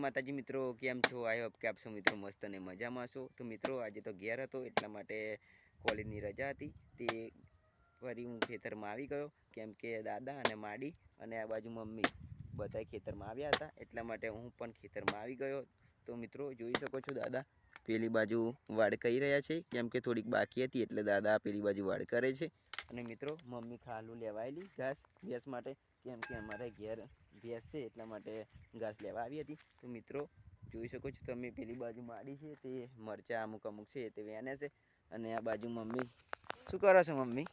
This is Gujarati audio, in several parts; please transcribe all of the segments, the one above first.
માતાજી મિત્રો, કેમ છો? આઈ હોપ કે આપ સૌ મિત્રો મસ્ત અને મજામાં છો. તો મિત્રો, આજે તો ઘેર હતો, એટલા માટે કોલેજની રજા હતી. તે ફરી હું ખેતરમાં આવી ગયો, કેમ કે દાદા અને માડી અને આ બાજુ મમ્મી બધા ખેતરમાં આવ્યા હતા. એટલા માટે હું પણ ખેતરમાં આવી ગયો. તો મિત્રો, જોઈ શકો છો દાદા, પેલી બાજુ વાડ કરી રહ્યા છે. કેમ કે થોડીક બાકી હતી, એટલે દાદા પેલી બાજુ વાડ કરે છે. અને મિત્રો, મમ્મી ખાલું લેવાયેલી ઘાસ ગેસ માટે, કેમ કે અમારે ઘેર ભેંસ છે એટલા માટે ઘાસ લેવા આવી હતી. તો મિત્રો જોઈ શકો છો તમે પેલી બાજુ માડી છે તે મરચાં અમુક અમુક છે તે વેને છે. અને આ બાજુ મમ્મી શું કરો છો મમ્મી?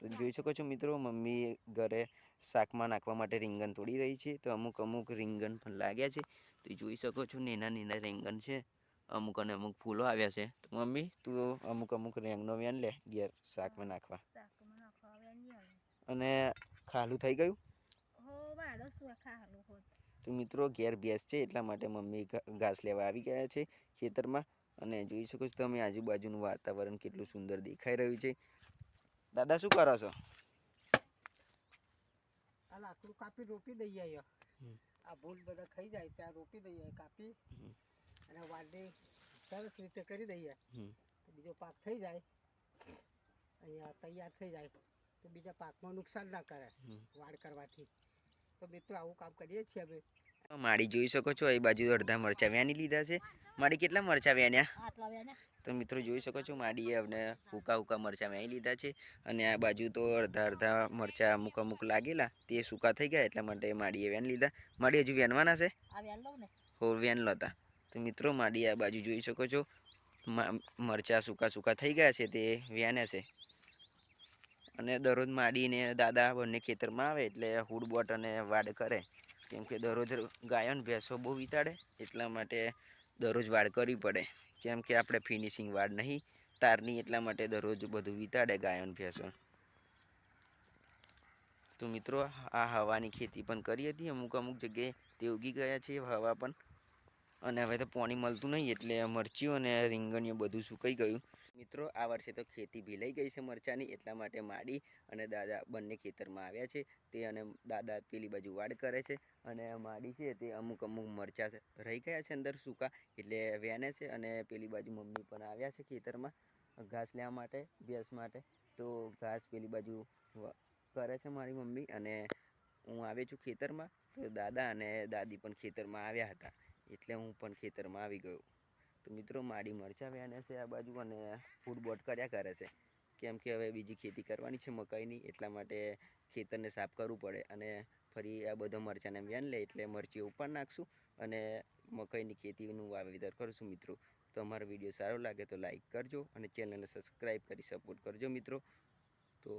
તો જોઈ શકો છો મિત્રો મમ્મી ઘરે શાકમાં નાખવા માટે રીંગણ તોડી રહી છે. તો અમુક અમુક રીંગણ પણ લાગ્યા છે. તો જોઈ શકો છો નેના નેના રીંગણ છે. અમુક અને અમુક ફૂલો આવ્યા છે. તો મમ્મી તું અમુક અમુક રેંગનો વેન લે ઘેર શાકમાં નાખવા. અને ખાલું થઈ ગયું? તો મિત્રો ઘેર ભેંસ છે એટલા માટે મમ્મી ઘાસ લેવા આવી ગયા છે ખેતરમાં. અને જોઈ શકો છો તમે આજુબાજુનું વાતાવરણ કેટલું સુંદર દેખાઈ રહ્યું છે. દાદા શું કરો છો? આ લાકડું કાપી રોપી દઈએ અહીંયા આ ભૂલ બધા ખાઈ જાય ત્યાં રોપી દઈએ કાપી. અને વાડી સરસ રીતે કરી દઈએ. બીજો પાક થઈ જાય. અહીંયા તૈયાર થઈ જાય. તો બીજા પાકમાં નુકસાન ના કરે. વાડ કરવાથી. તો મિત્રો આવું કામ કરીએ છીએ અમે માડી જોઈ શકો છો એ બાજુ અડધા મરચા વ્યાની લીધા છે. માડી કેટલા મરચા વ્યાન્યા? તો મિત્રો જોઈ શકો છો માડીએ અમને હુકા હુકા મરચા વ્યાઈ લીધા છે. અને આ બાજુ તો અડધા અડધા મરચા અમુક અમુક લાગેલા તે સૂકા થઈ ગયા એટલા માટે માડીએ વ્યાન લીધા. માડી હજુ વ્યાનવાના છે? આ વેન લઉં ને. હોર વ્યાન લેતા. તો મિત્રો માડી આ બાજુ જોઈ શકો છો મરચા મરચાં સૂકા સૂકા થઈ ગયા છે તે વ્યાને છે. અને દરરોજ માડીને દાદા બંને ખેતરમાં આવે એટલે હુડબોટ અને વાડ કરે. કેમ કે દરરોજ ગાયો ને ભેંસો બહુ વિતાડે, એટલા માટે દરરોજ વાડ કરવી પડે. કેમ કે આપણે ફિનિશિંગ વાડ નહીં તારની એટલા માટે દરરોજ બધું વિતાડે ગાયો ને ભેંસો. તો મિત્રો, આ હવાની ખેતી પણ કરી હતી. અમુક અમુક જગ્યાએ તે ઉગી ગયા છે, હવા પણ. અને હવે તો પાણી મળતું નહીં, એટલે મરચીઓ અને રીંગણીઓ બધું સુકાઈ ગયું. મિત્રો, આ વર્ષે તો ખેતી ભીલાઈ ગઈ છે મરચાની, એટલા માટે માડી અને દાદા બંને ખેતરમાં આવ્યા છે. તે અને દાદા પેલી બાજુ વાડ કરે છે અને માડી છે તે અમુક અમુક મરચાં રહી ગયા છે અંદર સૂકા, એટલે વેને છે અને પેલી બાજુ મમ્મી પણ આવ્યા છે ખેતરમાં ઘાસ લેવા માટે, ભેંસ માટે. તો ઘાસ પેલી બાજુ કરે છે મારી મમ્મી અને હું આવ્યો છું ખેતરમાં. તો દાદા અને દાદી પણ ખેતરમાં આવ્યા હતા, એટલે હું પણ ખેતરમાં આવી ગયો. તો મિત્રો માડી મરચાં વ્યાને છે આ બાજુ અને ફૂડબોટ કર્યા કરે છે. કેમ કે હવે બીજી ખેતી કરવાની છે મકાઈની એટલા માટે ખેતરને સાફ કરવું પડે અને ફરી આ બધો મરચાંને વ્યાન લે એટલે મરચીઓ ઉપર નાખશું અને મકાઈની ખેતીનું વાવેતર કરશું મિત્રો. તો અમારો વીડિયો સારો લાગે તો લાઈક કરજો અને ચેનલને સબસ્ક્રાઈબ કરી સપોર્ટ કરજો મિત્રો. તો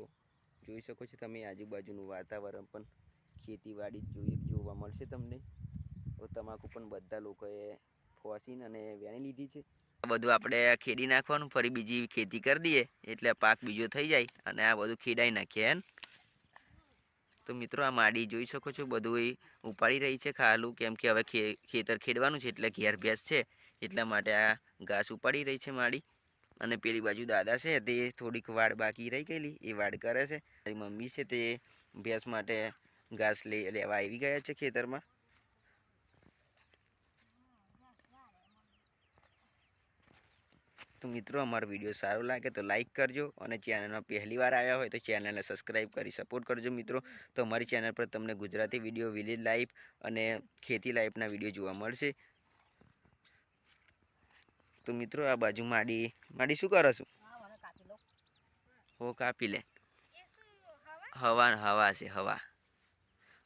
જોઈ શકો છો તમે આજુબાજુનું વાતાવરણ પણ ખેતીવાડી જોઈ જોવા મળશે તમને. તો તમાકુ પણ બધા લોકોએ ફોસીન અને વેણી લીધી છે. બધું આપણે ખેડી નાખવાનું, ફરી બીજી ખેતી કરી દઈએ, એટલે પાક બીજો થઈ જાય અને આ બધું ખેડાઈ નાખીએ એમ. તો મિત્રો, આ માડી જોઈ શકો છો, બધું ઉપાડી રહી છે ખાલું, કેમ કે હવે ખેતર ખેડવાનું છે, એટલે ઘેર ભેંસ છે, એટલા માટે આ ઘાસ ઉપાડી રહી છે માડી. અને પેલી બાજુ દાદા છે, તે થોડીક વાડ બાકી રહી ગયેલી, એ વાડ કરે છે. મારી મમ્મી છે તે ભેંસ માટે ઘાસ લેવા આવી ગયા છે ખેતરમાં. તો મિત્રો અમારો વીડિયો સારો લાગે તો લાઈક કરજો અને ચેનલમાં પહેલી વાર આવ્યા હોય તો ચેનલને સબસ્ક્રાઈબ કરી સપોર્ટ કરજો મિત્રો. તો અમારી ચેનલ પર તમને ગુજરાતી વીડિયો વિલેજ લાઈફ અને ખેતી લાઈફના વીડિયો જોવા મળશે. તો મિત્રો આ બાજુ માડી માડી શું કરો છું? હો કાપી લે. હવા હવા છે હવા.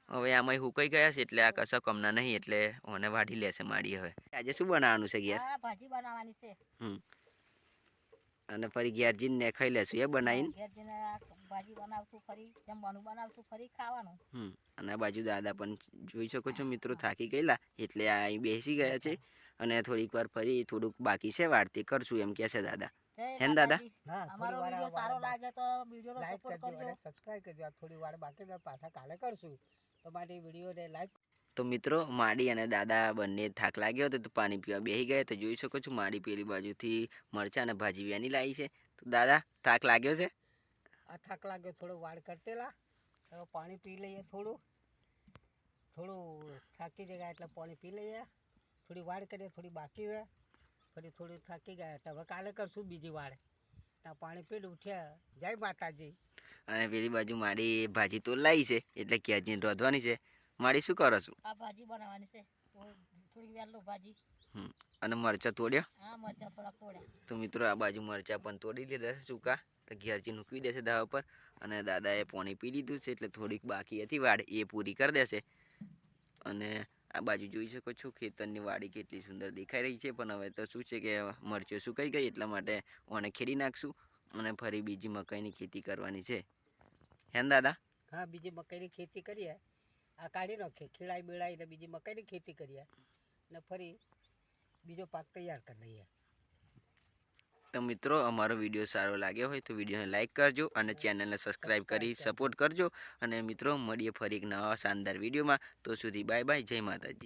હવે આમાં હુકાઈ ગયા છે એટલે આ કશા કમના નહીં એટલે ઓને વાઢી લેશે માડી હવે. આજે શું બનાવવાનું છે આ ભાજી બનાવવાની છે. અને ફરી ઘેર ને ખાઈ લેશું એ બનાવીને? ભાજી બનાવશું ફરી જમવાનું બનાવશું ફરી ખાવાનું. હમ અને બાજુ દાદા પણ જોઈ શકો છો મિત્રો થાકી ગયેલા એટલે આ અહીં બેસી ગયા છે. અને થોડીક વાર ફરી થોડુંક બાકી છે વાર્તી કરશું એમ કે છે દાદા. હેન દાદા? અમારો વિડિયો સારો લાગે તો વિડીયોનો સપોર્ટ કરજો સબસ્ક્રાઇબ કરજો. થોડી વાર બાકી પાછા કાલે કરશું. તો માટે વિડીયોને લાઈક તો મિત્રો માડી અને દાદા બંને થાક લાગ્યો હતો તો પાણી પીવા બેસી ગયા તો જોઈ શકો છો માડી પેલી બાજુથી મરચાં અને ભાજી વ્યાની લાવી છે. તો દાદા થાક લાગ્યો છે? આ થાક લાગ્યો થોડો વાળ કરતેલા હવે પાણી પી લઈએ થોડું. થોડું થાકી ગયા એટલે પાણી પી લઈએ. થોડી વાળ કરીએ થોડી બાકી હોય. ફરી થોડી થાકી ગયા તો હવે કાલે કરશું બીજી વાળ. પાણી પીડ ઉઠ્યા. જય માતાજી. અને પેલી બાજુ મારી ભાજી તો લાવી છે એટલે ક્યાંથી રોધવાની છે. મારી શું કરો છો? આ ભાજી બનાવવાની છે. થોડી વહેલું ભાજી. અને મરચાં તોડ્યા? હા મરચા થોડા તોડ્યા. તો મિત્રો આ બાજુ મરચા પણ તોડી લીધા છે સૂકા. તો ઘેરથી મૂકવી દેશે દાવા પર. અને દાદાએ પાણી પી લીધું છે એટલે થોડીક બાકી હતી. વાડ એ પૂરી કરી દેશે. અને આ બાજુ જોઈ શકો છો ખેતરની વાડી કેટલી સુંદર દેખાઈ રહી છે. પણ હવે તો શું છે કે મરચો સુકાઈ ગઈ એટલા માટે ઓને ખેડી નાખશું. અને ફરી બીજી મકાઈની ખેતી કરવાની છે. હે ને દાદા? હા બીજી મકાઈની ખેતી કરીએ. આ કાઢી નાખીએ ખીળાઈ બેળાઈને બીજી મકાઈની ખેતી કરીએ ને ફરી બીજો પાક તૈયાર કરી લઈએ. તો મિત્રો અમારો વીડિયો સારો લાગ્યો હોય તો વિડીયોને લાઇક કરજો અને ચેનલને સબસ્ક્રાઈબ કરી સપોર્ટ કરજો. અને મિત્રો મળીએ ફરી એક નવા શાનદાર વિડીયોમાં. તો સુધી બાય બાય જય માતાજી.